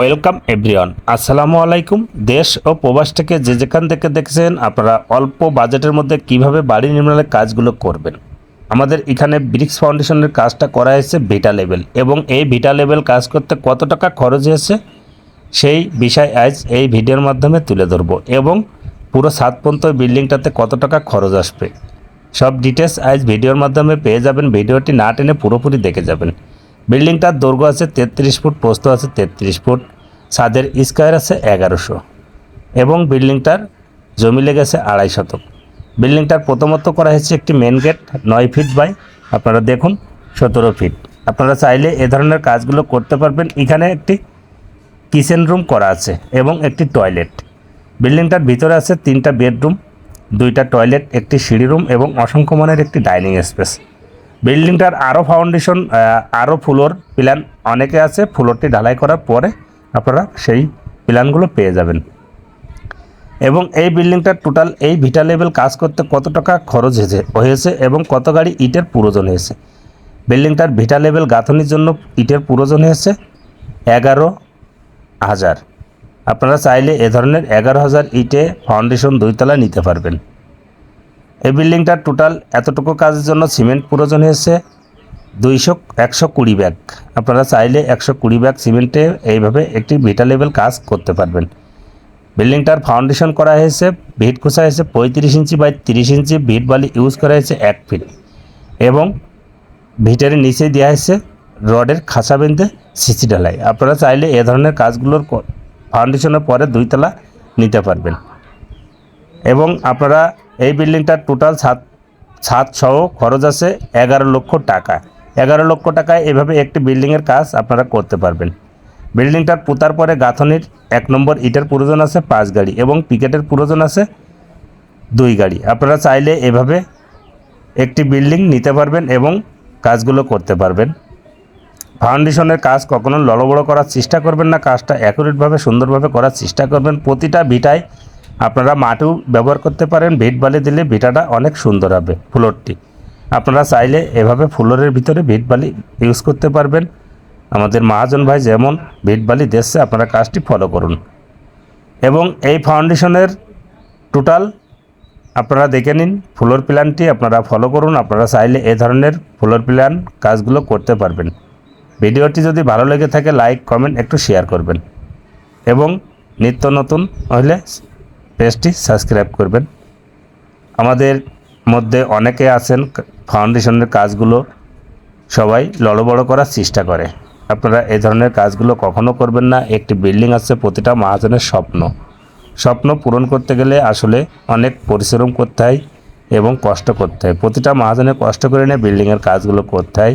Welcome everyone. আসসালামু আলাইকুম। দেশ ও প্রবাস থেকে যে যেখান থেকে দেখছেন, আপনারা অল্প বাজেটের মধ্যে কীভাবে বাড়ি নির্মাণের কাজগুলো করবেন। আমাদের এখানে ব্রিক্স ফাউন্ডেশনের কাজটা করা হয়েছে ভিটা লেভেল এবং এই ভিটা লেভেল কাজ করতে কত টাকা খরচ হয়েছে সেই বিষয় আজ এই ভিডিওর মাধ্যমে তুলে ধরবো এবং পুরো সাত বিল্ডিংটাতে কত টাকা খরচ আসবে। সব ডিটেলস আজ ভিডিওর মাধ্যমে পেয়ে যাবেন। ভিডিওটি না টেনে পুরোপুরি দেখে যাবেন। বিল্ডিংটার দৈর্ঘ্য আছে তেত্রিশ ফুট, প্রস্থ আছে তেত্রিশ ফুট, ছাদের স্কোয়ার আছে এগারোশো এবং বিল্ডিংটার জমি লেগেছে আড়াই শতক। বিল্ডিংটার প্রথমত করা হয়েছে একটি মেন গেট নয় ফিট বাই আপনারা দেখুন, সতেরো ফিট আপনারা চাইলে এ ধরনের কাজগুলো করতে পারবেন। এখানে একটি কিচেন রুম করা আছে এবং একটি টয়লেট বিল্ডিংটার ভিতরে আছে তিনটা বেডরুম দুইটা টয়লেট একটি সিঁড়ি রুম এবং অসংখ্য মানের একটি ডাইনিং স্পেস বিল্ডিংটার আরও ফাউন্ডেশন আরও ফ্লোর প্ল্যান অনেকে আছে, ফ্লোরটি ঢালাই করার পরে আপনারা সেই প্ল্যানগুলো পেয়ে যাবেন। এবং এই বিল্ডিংটার টোটাল এই ভিটা লেভেল কাজ করতে কত টাকা খরচ হয়েছে হয়েছে এবং কত গাড়ি ইটের প্রয়োজন হয়েছে? বিল্ডিংটার ভিটা লেভেল গাঁথনির জন্য ইটের প্রয়োজন হয়েছে এগারো হাজার। আপনারা চাইলে এ ধরনের এগারো হাজার ইটে ফাউন্ডেশন দুইতলা নিতে পারবেন। এই বিল্ডিংটার টোটাল এতটুকু কাজের জন্য সিমেন্ট প্রয়োজন হয়েছে দুইশো, একশো কুড়ি ব্যাগ। আপনারা চাইলে একশো কুড়ি ব্যাগ সিমেন্টে এইভাবে একটি ভিটা লেভেল কাজ করতে পারবেন। বিল্ডিংটার ফাউন্ডেশন করা হয়েছে, ভিট খোসা হয়েছে পঁয়ত্রিশ ইঞ্চি বাই তিরিশ ইঞ্চি, ভিট বালি ইউজ করা হয়েছে এক ফিট এবং ভিটের নিচে দেওয়া হয়েছে রডের খাঁচা বেঁধে সিসি ঢালাই। আপনারা চাইলে এ ধরনের কাজগুলোর ফাউন্ডেশনের পরে দুইতলা নিতে পারবেন। এবং আপনারা এই বিল্ডিংটার টোটাল ছাদ ছাদ সহ খরচ আছে এগারো লক্ষ টাকা। এগারো লক্ষ টাকায় এভাবে একটি বিল্ডিংয়ের কাজ আপনারা করতে পারবেন। বিল্ডিংটার পোতার পরে গাঁথনির এক নম্বর ইটের প্রয়োজন আছে পাঁচ গাড়ি এবং পিকেটের প্রয়োজন আছে দুই গাড়ি। আপনারা চাইলে এভাবে একটি বিল্ডিং নিতে পারবেন এবং কাজগুলো করতে পারবেন। ফাউন্ডেশনের কাজ কখনো লড়বড় করার চেষ্টা করবেন না, কাজটা অ্যাকুরেটভাবে সুন্দরভাবে করার চেষ্টা করবেন। প্রতিটা ভিটায় আপনারা মাটিও ব্যবহার করতে পারেন ভিট বালি দিলে ভিটাটা অনেক সুন্দর হবে ফ্লোরটি। আপনারা চাইলে এভাবে ফ্লোরের ভিতরে ভিট বালি ইউজ করতে পারবেন। আমাদের মহাজন ভাই যেমন ভিট বালি দিচ্ছে আপনারা কাজটি ফলো করুন। এবং এই ফাউন্ডেশনের টোটাল আপনারা দেখে নিন, ফ্লোর প্ল্যানটি আপনারা ফলো করুন। আপনারা চাইলে এ ধরনের ফ্লোর প্ল্যান কাজগুলো করতে পারবেন। ভিডিওটি যদি ভালো লেগে থাকে লাইক কমেন্ট একটু শেয়ার করবেন। এবং নিত্য নতুন হলে পেজটি সাবস্ক্রাইব করবেন। আমাদের মধ্যে অনেকে আছেন, ফাউন্ডেশনের কাজগুলো সবাই লড়বড় করার চেষ্টা করে। আপনারা এই ধরনের কাজগুলো কখনো করবেন না। একটি বিল্ডিং আছে, প্রতিটা মহাজনের স্বপ্ন। স্বপ্ন পূরণ করতে গেলে আসলে অনেক পরিশ্রম করতে হয় এবং কষ্ট করতে হয়। প্রতিটা মহাজনের কষ্ট করে নিয়ে বিল্ডিংয়ের কাজগুলো করতে হয়।